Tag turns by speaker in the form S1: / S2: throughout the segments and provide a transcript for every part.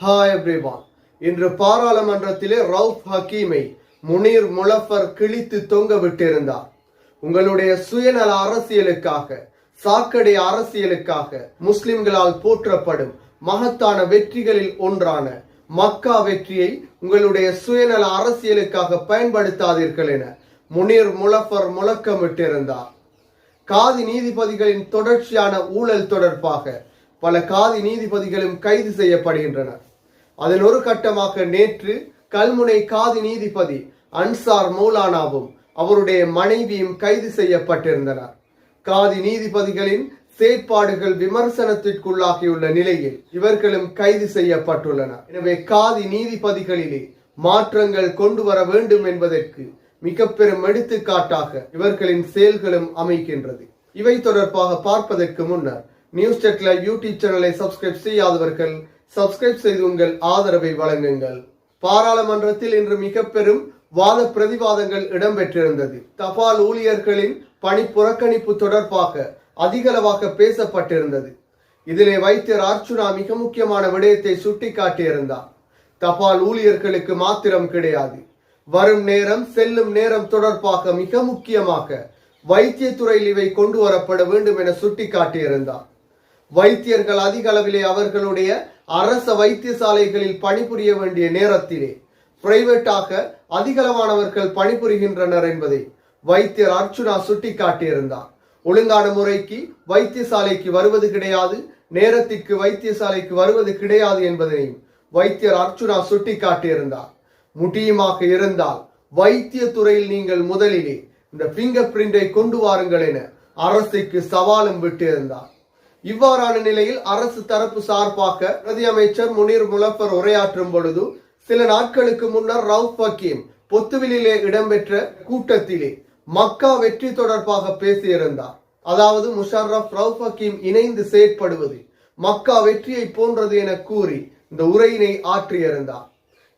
S1: Hi everyone இன்று பாராளுமன்றத்திலே ரவுப் ஹக்கீமை முனீர் முலஃபர் கிழித்து தொங்க விட்டிருந்தார். உங்களுடைய சுயநல அரசியலுக்காக சாக்கடை அரசியலுக்காக முஸ்லிம்களால் போற்றப்படும் மகத்தான வெற்றிகளில் ஒன்றான மக்கா வெற்றியை உங்களுடைய சுயநல அரசியலுக்காக பயன்படுத்தாதீர்கள் என முனீர் முலஃபர் முழக்கமிட்டிருந்தார். காதி நீதிபதிகளின் தொடர்ச்சியான ஊழல் தொடர்பாக பல காதி நீதிபதிகளும் கைது செய்யப்படுகின்றனர். அதில் ஒரு கட்டமாக நேற்று கல்முனை காதி நீதிபதி அன்சார் மௌலானாவும் அவருடைய மனைவியும் கைது செய்யப்பட்டிருந்தனர். காதி நீதிபதிகளின் செயற்பாடுகள் விமர்சனத்திற்குள்ளாகியுள்ள நிலையில் இவர்களும் கைது செய்யப்பட்டுள்ளனர். எனவே காதி நீதிபதிகளிலே மாற்றங்கள் கொண்டு வர வேண்டும் என்பதற்கு மிக பெரும் எடுத்துக்காட்டாக இவர்களின் செயல்களும் அமைக்கின்றது இவை தொடர்பாக பார்ப்பதற்கு முன்னர் நியூஸ் டெக்ல யூடியூப் சேனலை சப்ஸ்கிரைப் செய்யாதவர்கள் சப்ஸ்கிரைப் செய்து உங்கள் ஆதரவை வழங்குங்கள். பாராளுமன்றத்தில் இன்று மிக பெரும் வாத பிரதிவாதங்கள் இடம்பெற்றிருந்தது. தபால் ஊழியர்களின் பணி புறக்கணிப்பு தொடர்பாக அதிகளவாக பேசப்பட்டிருந்தது. இதிலே வைத்தியர் அர்ச்சுனா மிக முக்கியமான விடயத்தை சுட்டிக்காட்டியிருந்தார். தபால் ஊழியர்களுக்கு மாத்திரம் கிடையாது. வரும் நேரம் செல்லும் நேரம் தொடர்பாக மிக முக்கியமாக வைத்தியத்துறையில் இவை கொண்டு வரப்பட வேண்டும் என சுட்டிக்காட்டியிருந்தார். வைத்தியர்கள் அதிக அளவிலே அவர்களுடைய அரச வைத்தியசாலைகளில் பணிபுரிய வேண்டிய நேரத்திலே பிரைவேட்டாக அதிகளவானவர்கள் பணிபுரிகின்றனர் என்பதை வைத்தியர் அர்ச்சுனா சுட்டிக்காட்டியிருந்தார். ஒழுங்கான முறைக்கு வைத்தியசாலைக்கு வருவது கிடையாது நேரத்திற்கு வைத்தியசாலைக்கு வருவது கிடையாது என்பதனையும் வைத்தியர் அர்ச்சுனா சுட்டிக்காட்டியிருந்தார். முடியுமாக இருந்தால் வைத்திய துறையில் நீங்கள் முதலிலே இந்த பிங்கர் பிரிண்டை கொண்டு வாருங்கள் என அரசுக்கு சவாலும் விட்டிருந்தார். இவ்வாறான நிலையில் அரசு தரப்பு சார்பாக பிரதி அமைச்சர் முனீர் முலப்பர் உரையாற்றும் பொழுது சில நாட்களுக்கு முன்னர் ரவுப் ஹக்கீம் பொத்துவிலே இடம்பெற்ற கூட்டத்திலே மக்கா வெற்றி தொடர்பாக பேசியிருந்தார். அதாவது முஷாரப் ரவுப் ஹக்கீம் இணைந்து செயற்படுவது மக்கா வெற்றியை போன்றது என கூறி இந்த உரையினை ஆற்றியிருந்தார்.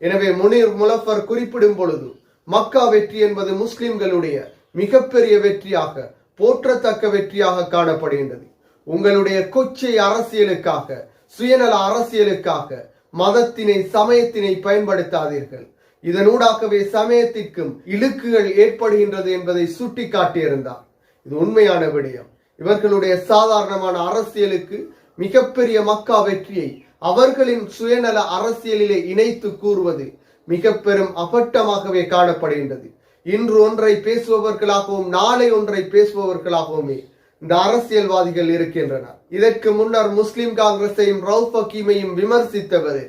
S1: எனவே முனீர் முலஃபர் குறிப்பிடும் பொழுது மக்கா வெற்றி என்பது முஸ்லிம்களுடைய மிகப்பெரிய வெற்றியாக போற்றத்தக்க வெற்றியாக காணப்படுகின்றது. உங்களுடைய கொச்சை அரசியலுக்காக சுயநல அரசியலுக்காக மதத்தினை சமயத்தினை பயன்படுத்தாதீர்கள். இதனூடாகவே சமயத்திற்கும் இழுக்குகள் ஏற்படுகின்றது என்பதை சுட்டி காட்டியிருந்தார் இது உண்மையான விடயம். இவர்களுடைய சாதாரணமான அரசியலுக்கு மிகப்பெரிய மக்கா வெற்றியை அவர்களின் சுயநல அரசியலிலே இணைத்து கூறுவது மிக பெரும் அபட்டமாகவே காணப்படுகின்றது. இன்று ஒன்றை பேசுபவர்களாகவும் நாளை ஒன்றை பேசுபவர்களாகவுமே இந்த அரசியல்வாதிகள் இருக்கின்றனர் இதற்கு முன்னர் முஸ்லிம் காங்கிரஸையும் ரவுப் ஹக்கீமையும் விமர்சித்தவர்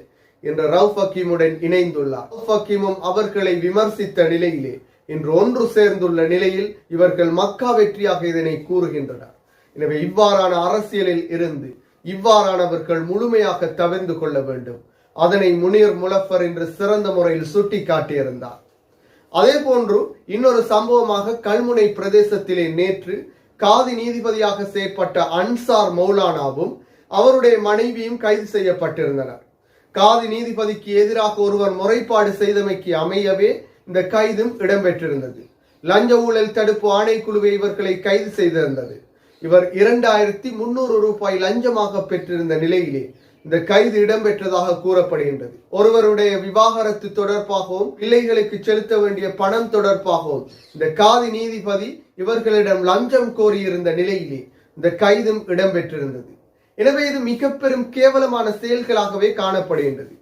S1: இன்று ரவுப் ஹக்கீமுடன் இணைந்துள்ளார். ரவுப் ஹக்கீமும் அவர்களை விமர்சித்த நிலையிலே இன்று ஒன்று சேர்ந்துள்ள நிலையில் இவர்கள் மக்கா வெற்றியாக இதனை கூறுகின்றனர். எனவே இவ்வாறான அரசியலில் இருந்து இவ்வாறானவர்கள் முழுமையாக தவிர்ந்து கொள்ள வேண்டும். அதனை முனீர் முலஃபர் என்று சிறந்த முறையில் சுட்டி காட்டியிருந்தார் அதே போன்று இன்னொரு சம்பவமாக கல்முனை பிரதேசத்திலே நேற்று காதி நீதிபதியாக செயற்பட்ட அன்சார் மௌலானாவும் அவருடைய மனைவியும் கைது செய்யப்பட்டிருந்தனர். காதி நீதிபதிக்கு எதிராக ஒருவர் முறைப்பாடு செய்தமைக்கு அமையவே இந்த கைதும் இடம்பெற்றிருந்தது. லஞ்ச ஊழல் தடுப்பு ஆணைக்குழுவை இவர்களை கைது செய்திருந்தது. இவர் இரண்டாயிரத்தி முன்னூறு ரூபாய் லஞ்சமாக பெற்றிருந்த நிலையிலே இந்த கைது இடம்பெற்றதாக கூறப்படுகின்றது. ஒருவருடைய விவாகரத்து தொடர்பாகவும் பிள்ளைகளுக்கு செலுத்த வேண்டிய பணம் தொடர்பாகவும் இந்த காதி நீதிபதி இவர்களிடம் லஞ்சம் கோரியிருந்த நிலையிலே இந்த கைதும் இடம்பெற்றிருந்தது. எனவே இது மிக பெரும் கேவலமான செயல்களாகவே காணப்படுகின்றது.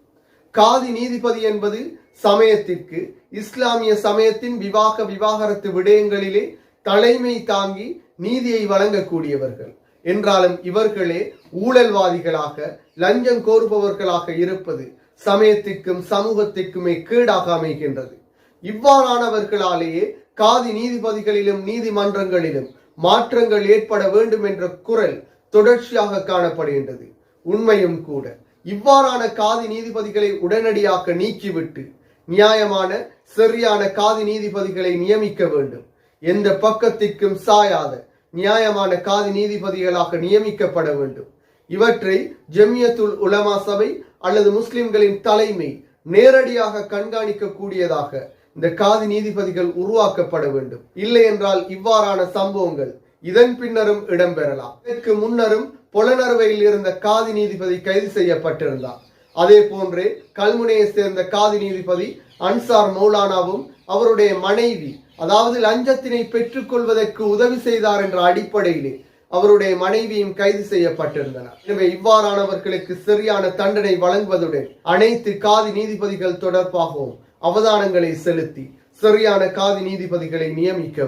S1: காதி நீதிபதி என்பது சமயத்திற்கு இஸ்லாமிய சமயத்தின் விவாக விவாகரத்து விடயங்களிலே தலைமை தாங்கி நீதியை வழங்கக்கூடியவர்கள். என்றாலும் இவர்களே ஊழல்வாதிகளாக லஞ்சம் கோருபவர்களாக இருப்பது சமயத்திற்கும் சமூகத்திற்குமே கீடாக அமைகின்றது இவ்வாறானவர்களாலேயே காதி நீதிபதிகளிலும் நீதிமன்றங்களிலும் மாற்றங்கள் ஏற்பட வேண்டும் என்ற குரல் தொடர்ச்சியாக காணப்படுகின்றது. உண்மையும் கூட இவ்வாறான காதி நீதிபதிகளை உடனடியாக நீக்கிவிட்டு நியாயமான சரியான காதி நீதிபதிகளை நியமிக்க வேண்டும். எந்த பக்கத்திற்கும் சாயாத நியாயமான காதி நீதிபதிகளாக நியமிக்கப்பட வேண்டும். இவற்றை ஜெமியத்துல் உலமா சபை அல்லது முஸ்லிம்களின் தலைமை நேரடியாக கண்காணிக்க கூடியதாக இந்த காதி நீதிபதிகள் உருவாக்கப்பட வேண்டும். இல்லை என்றால் இவ்வாறான சம்பவங்கள் இதன் பின்னரும் இடம்பெறலாம். இதற்கு முன்னரும் புலனறுவையில் இருந்த காதி நீதிபதி கைது செய்யப்பட்டிருந்தார். அதே போன்று கல்முனையை சேர்ந்த காதி நீதிபதி அன்சார் மௌலானாவும் அவருடைய மனைவி அதாவது லஞ்சத்தினை பெற்றுக்கொள்வதற்கு உதவி செய்தார் என்ற அடிப்படையிலே அவருடைய மனைவியும் கைது செய்யப்பட்டிருந்தனர். எனவே இவ்வாறானவர்களுக்கு சரியான தண்டனை வழங்குவதுடன் அனைத்து காதி நீதிபதிகள் தொடர்பாகவும் அவதானங்களை செலுத்தி சரியான காதி நீதிபதிகளை நியமிக்க